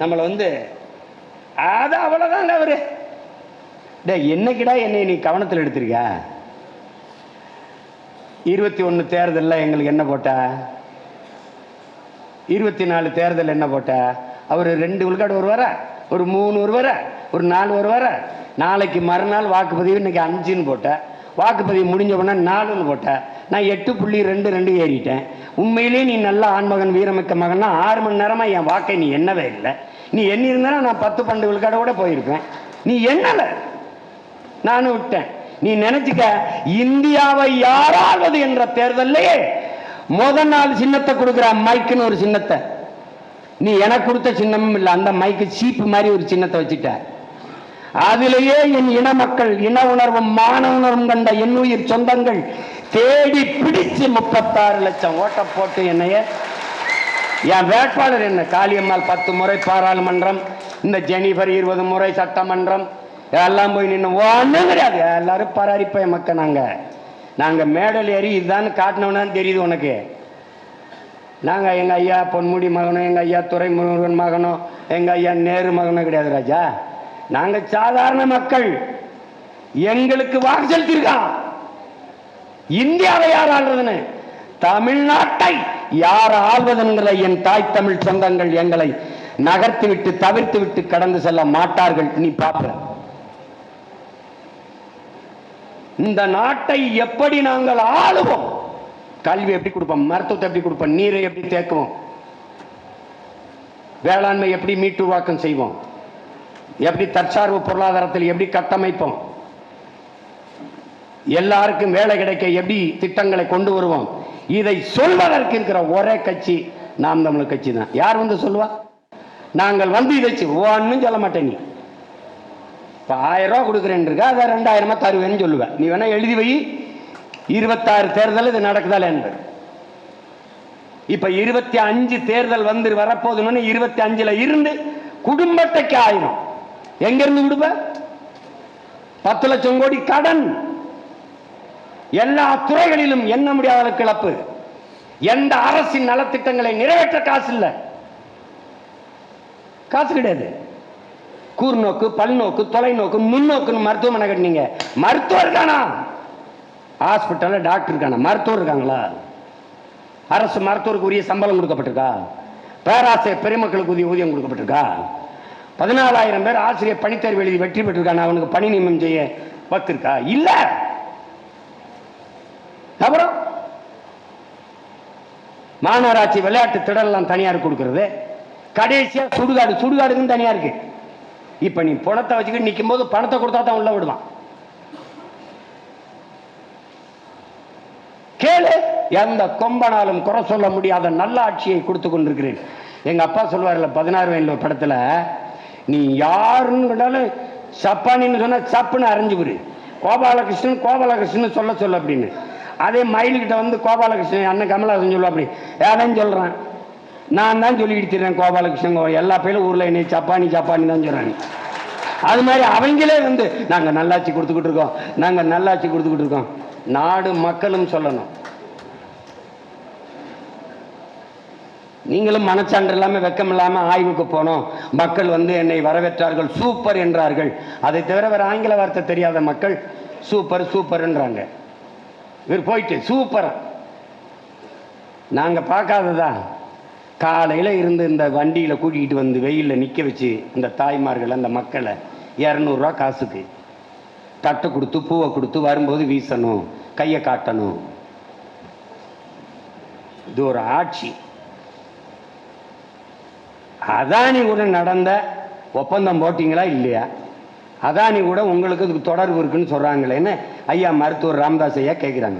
நம்மளை வந்து அது அவ்வளோதாங்க அவரு. டே என்னைக்குடா என்னை நீ கவனத்தில் எடுத்திருக்க? இருபத்தி ஒன்று தேர்தலில் எங்களுக்கு என்ன போட்ட? இருபத்தி நாலு தேர்தல் என்ன போட்ட? அவர் ரெண்டு விழுக்காடு வருவாரா? ஒரு மூணு வருவாரா? ஒரு நாலு வருவாரா? நாளைக்கு மறுநாள் வாக்குப்பதிவு இன்னைக்கு அஞ்சுன்னு போட்ட. வாக்குப்பதிவு முடிஞ்ச உடனே நாலுன்னு போட்டேன் நான் எட்டு புள்ளி ரெண்டு ரெண்டு ஏறிட்டேன். உண்மையிலேயே நீ நல்ல ஆண்மகன் வீரமிக்க மகன்னா ஆறு மணி நேரமாக என் வாக்கை நீ என்னவே இல்லை. நீ எண்ணி இருந்தாலும் நான் பத்து பன்னெண்டு விழுக்காட கூட போயிருப்பேன். நீ என்னல நானும் விட்டேன். நீ நினைச்சுக்க இந்தியாவை யாராவது என்ற தேர்தல்லையே முத நாள் சின்னத்தை கொடுக்குற மைக்குன்னு ஒரு சின்னத்தை. நீ எனக்கு கொடுத்த சின்னமும் இல்லை. அந்த மைக்கு சீப்பு மாதிரி ஒரு சின்னத்தை வச்சுட்ட. அதிலேயே என் இன மக்கள் இன உணர்வும் மான உணர்வும் கண்ட என் உயிர் சொந்தங்கள் தேடி பிடிச்சு முப்பத்தாறு லட்சம் ஓட்ட போட்டு என்னைய என் வேட்பாளர் என்ன காளியம்மாள் பத்து முறை பாராளுமன்றம் இந்த ஜெனிஃபர் இருபது முறை சட்டமன்றம் எல்லாம் போய் நின்று ஒன்றும் கிடையாது. எல்லாரும் பராரிப்பை மக்கள் நாங்கள் நாங்கள் மேடல் ஏறி இதுதான் காட்டினவனான்னு தெரியுது உனக்கு. நாங்கள் எங்கள் ஐயா பொன்முடி மகனும் எங்கள் ஐயா துரைமுருகன் மகனும் எங்கள் ஐயா நேரு மகனும் கிடையாது ராஜா. நாங்கள் சாதாரண மக்கள். எங்களுக்கு வாக்கு செலுத்திருக்கான் இந்தியாவை யார் ஆள்றதுன்னு? தமிழ்நாட்டை யார் ஆள்வதென்கிற என் தாய் தமிழ் சொந்தங்கள் எங்களை நகர்த்து விட்டு தவிர்த்து விட்டு கடந்து செல்ல மாட்டார்கள். நீ பார்ப்ப இந்த நாட்டை எப்படி நாங்கள் ஆளுவோம்? கல்வி எப்படி கொடுப்போம்? மருத்துவத்தை எப்படி கொடுப்போம்? நீரை எப்படி தேக்குவோம்? வேளாண்மை எப்படி மீட்டுருவாக்கம் செய்வோம்? எப்படி தற்சார்பு பொருளாதாரத்தில் எப்படி கட்டமைப்போம்? எல்லாருக்கும் வேலை கிடைக்க எப்படி திட்டங்களை கொண்டு வருவோம்? இதை சொல்வதற்கு இருக்கிற ஒரே கட்சி நாம் தமிழர் கட்சி தான். யார் வந்து சொல்லுவா? நாங்கள் வந்து இதை ஓன்னு சொல்ல மாட்டேன் நீ. இப்போ ஆயிரம் ரூபா கொடுக்குறேன் இருக்கா அதை ரெண்டாயிரமா தருவேன்னு சொல்லுவேன் நீ வேணா எழுதி வை. இருபத்தாறு தேர்தல் இது நடக்குதா என்று இப்ப இருபத்தி அஞ்சு தேர்தல் வந்து வரப்போதுன்னு இருபத்தி அஞ்சுல இருந்து குடும்பத்தைக்கு ஆயிரும். எங்கேருந்து கொடுப்ப விடுவ பத்து லட்சம் கோடி கடன். எல்லா துறைகளிலும் எண்ண முடியாத அளவுக்கு இழப்பு எந்த அரசின் நலத்திட்டங்களை நிறைவேற்ற காசு இல்லை காசு கிடையாது. கூர்நோக்கு பல்நோக்கு தொலைநோக்கு முன்னோக்குன்னு மருத்துவமனை கட்டினீங்க. மருத்துவர் இருக்கானா ஹாஸ்பிட்டலில் டாக்டர் இருக்கானா? மருத்துவர் இருக்காங்களா? அரசு மருத்துவருக்கு உரிய சம்பளம் கொடுக்கப்பட்டிருக்கா? பேராசிரியர் பெருமக்களுக்கு உரிய ஊதியம் கொடுக்கப்பட்டிருக்கா? பதினாலாயிரம் பேர் ஆசிரியர் பணித்தேர்வு எழுதி வெற்றி பெற்றிருக்கான? அவனுக்கு பணி நியமனம் செய்ய வக்கிருக்கா? இல்லை! மாநகராட்சி விளையாட்டு திடலாம் தனியார் கொடுக்கறது. கடைசியாக சுடுகாடு சுடுகாடுக்கும் தனியாக இருக்கு. இப்போ நீ பணத்தை வச்சுக்கிட்டு நிற்கும் போது பணத்தை கொடுத்தா தான் உள்ள விடுவான். கேளு எந்த கொம்பனாலும் குறை சொல்ல முடியாத நல்ல ஆட்சியை கொடுத்து கொண்டிருக்கிறேன். எங்கள் அப்பா சொல்வார்ல பதினாறு வயதில் ஒரு நீ யாருன்னு கேட்டாலும் சப்பானின்னு சொன்னால் சப்புன்னு அரைஞ்சுக்குரு கோபாலகிருஷ்ணன் கோபாலகிருஷ்ணன் சொல்ல சொல்ல அப்படின்னு. அதே மயில்கிட்ட வந்து கோபாலகிருஷ்ணன் அண்ணன் கமலஹாசன் சொல்லுவா அப்படி ஏதான் சொல்கிறேன் நான் தான் சொல்லி திரிறேன் கோபாலகிருஷ்ணன் எல்லா பேரும் ஊரில் என்னை சப்பானி சப்பானி தான் சொல்கிறாங்க அது மாதிரி அவங்களே வந்து நாங்கள் நல்லாட்சி கொடுத்துக்கிட்டு இருக்கோம். நாங்கள் நல்லாட்சி கொடுத்துக்கிட்டு இருக்கோம். நாடு மக்களும் சொல்லணும். நீங்களும் மனச்சான்று இல்லாமல் வெக்கம் இல்லாமல் ஆய்வுக்கு போனோம். மக்கள் வந்து என்னை வரவேற்றார்கள். சூப்பர் என்றார்கள். அதை தவிர வேறு ஆங்கில வார்த்தை தெரியாத மக்கள் சூப்பர் சூப்பர்ன்றாங்க. இவர் போயிட்டு சூப்பர் நாங்கள் பார்க்காததா? காலையில் இருந்து இந்த வண்டியில் கூட்டிகிட்டு வந்து வெயிலில் நிற்க வச்சு இந்த தாய்மார்கள் அந்த மக்களை இரநூறுவா காசுக்கு தட்டை கொடுத்து பூவை கொடுத்து வரும்போது வீசணும் கையை காட்டணும். இது ஒரு ஆட்சி. அதானி கூட நடந்த ஒப்பந்தம் போட்டிங்களா இல்லையா? அதானி கூட உங்களுக்கு இதுக்கு தொடர்பு இருக்குன்னு சொல்றாங்களேன்னு ஐயா மருத்துவர் ராமதாஸ் ஐயா கேட்குறாங்க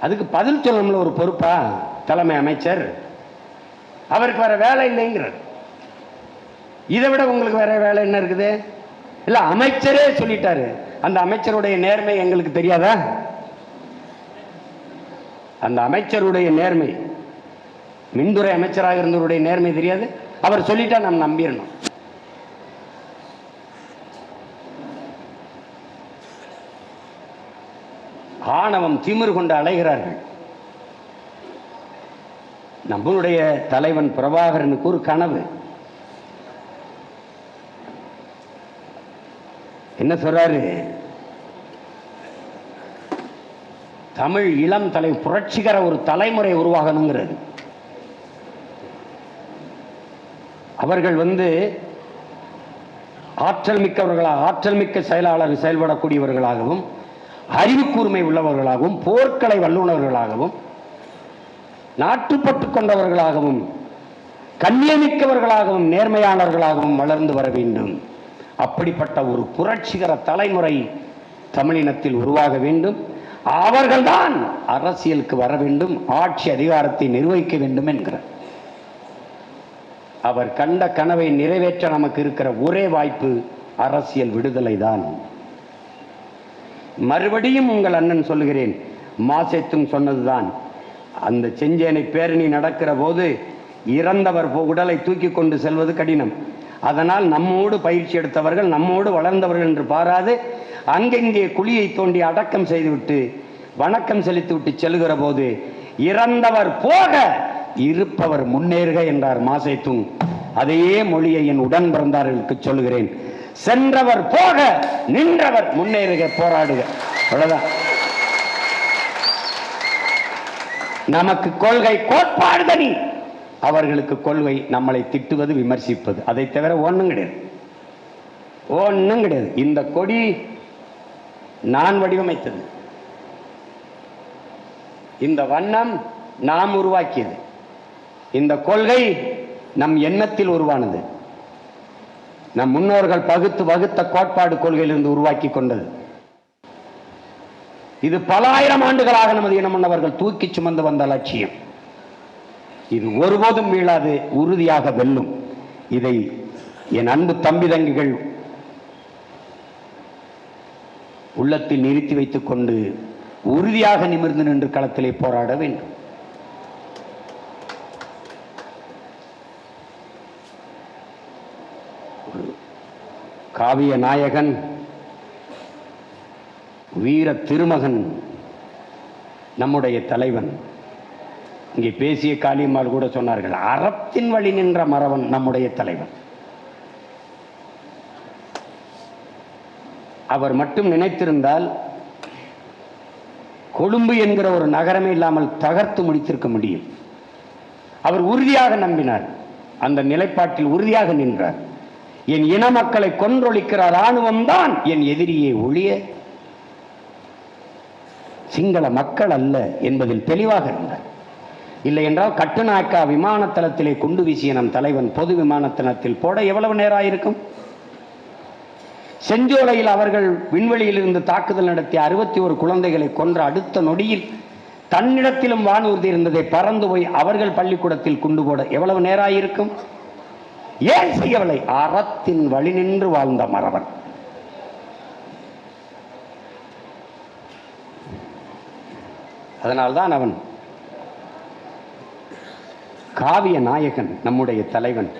அதுக்கு பதில் சொல்லணும்ல ஒரு பொறுப்பா? தலைமை அமைச்சர். அவருக்கு வேற வேலை இல்லைங்கிறார். இதை விட உங்களுக்கு வேற வேலை என்ன இருக்குது? இல்லை அமைச்சரே சொல்லிட்டாரு. அந்த அமைச்சருடைய நேர்மை எங்களுக்கு தெரியாதா? அந்த அமைச்சருடைய நேர்மை. மின்துறை அமைச்சராக இருந்தவருடைய நேர்மை தெரியாது. அவர் சொல்லிட்டா நாம் நம்பிடணும். ஆணவம் திமிர் கொண்டு அலைகிறார்கள். நம்மளுடைய தலைவன் பிரபாகரனுக்கு ஒரு கனவு. என்ன சொல்றாரு? தமிழ் இளம் தலை புரட்சிகர ஒரு தலைமுறை உருவாகணுங்கிறது. அவர்கள் வந்து ஆற்றல் மிக்கவர்களாக ஆற்றல் மிக்க செயலாளர் செயல்படக்கூடியவர்களாகவும் அறிவு கூர்மை உள்ளவர்களாகவும் போர்க்கலை வல்லுநர்களாகவும் நாட்டுப்பட்டு கொண்டவர்களாகவும் கண்ணியமிக்கவர்களாகவும் நேர்மையாளர்களாகவும் வளர்ந்து வர வேண்டும். அப்படிப்பட்ட ஒரு புரட்சிகர தலைமுறை தமிழினத்தில் உருவாக வேண்டும். அவர்கள்தான் அரசியலுக்கு வர வேண்டும் ஆட்சி அதிகாரத்தை நிர்வகிக்க வேண்டும் என்கிறார் அவர் கண்ட கனவை நிறைவேற்ற நமக்கு இருக்கிற ஒரே வாய்ப்பு அரசியல் விடுதலை தான் மறுபடியும் உங்கள் அண்ணன் சொல்லுகிறேன். மாசேத்தும் சொன்னதுதான். அந்த செஞ்சேனை பேரணி நடக்கிற போது இறந்தவர் போ- உடலை தூக்கி கொண்டு செல்வது கடினம். அதனால் நம்மோடு பயிற்சி எடுத்தவர்கள் நம்மோடு வளர்ந்தவர்கள் என்று பாராது அங்கெங்கே குழியை தோண்டி அடக்கம் செய்துவிட்டு வணக்கம் செலுத்திவிட்டு செல்கிற போது இறந்தவர் போக இருப்பவர் முன்னேறுக என்றார் மாசேத்துங் அதையே மொழியை என் உடன் பிறந்தார்களுக்கு சொல்லுகிறேன். சென்றவர் போக நின்றவர் முன்னேறுக போராடுக. அவ்வளவுதான். நமக்கு கொள்கை கோட்பாடு தனி. அவர்களுக்கு கொள்கை நம்மளை திட்டுவது விமர்சிப்பது. அதை தவிர ஒன்றும் கிடையாது. ஒன்றும் கிடையாது. இந்த கொடி நான் வடிவமைத்தது. இந்த வண்ணம் நாம் உருவாக்கியது. இந்த கொள்கை நம் எண்ணத்தில் உருவானது. நம் முன்னோர்கள் பகுத்து வகுத்த கோட்பாடு கொள்கையிலிருந்து உருவாக்கி கொண்டது. இது பல ஆயிரம் ஆண்டுகளாக நமது இனமன்னவர்கள் தூக்கி சுமந்து வந்த லட்சியம். இது ஒருபோதும் வீழாது உறுதியாக வெல்லும். இதை என் அன்பு தம்பி தங்கிகள் உள்ளத்தில் நிறுத்தி வைத்துக் கொண்டு உறுதியாக நிமிர்ந்து நின்று களத்திலே போராட வேண்டும். காவிய நாயகன் வீர திருமகன் நம்முடைய தலைவன். இங்கே பேசிய காளியம்மாள் கூட சொன்னார்கள் அறத்தின் வழி நின்ற மறவன் நம்முடைய தலைவன். அவர் மட்டும் நினைத்திருந்தால் கொழும்பு என்கிற ஒரு நகரமே இல்லாமல் தகர்த்து முடித்திருக்க முடியும். அவர் உறுதியாக நம்பினார். அந்த நிலைப்பாட்டில் உறுதியாக நின்றார். என் இன மக்களை கொன்றொழிக்கிற ராணுவம் தான் என் எதிரியை ஒழிய. சிங்கள மக்கள் அல்ல என்பதில் தெளிவாக இருந்தார் இல்லை என்றால் கட்டுநாயக்கா விமானத்தளத்திலே குண்டு வீசிய நம் தலைவன் பொது விமானத்தளத்தில் போட எவ்வளவு நேரம் ஆயிருக்கும் செஞ்சோலையில் அவர்கள் விண்வெளியில் இருந்து தாக்குதல் நடத்திய அறுபத்தி ஒரு குழந்தைகளை கொன்ற அடுத்த நொடியில் தன்னிடத்திலும் வானூர்தி இருந்ததை பறந்து போய் அவர்கள் பள்ளிக்கூடத்தில் குண்டு போட எவ்வளவு நேரம் ஆயிருக்கும் ஏன் செய்யவில்லை? அறத்தின் வழி நின்று வாழ்ந்த மறவன். அதனால்தான் அவன் காவிய நாயகன் நம்முடைய தலைவன்.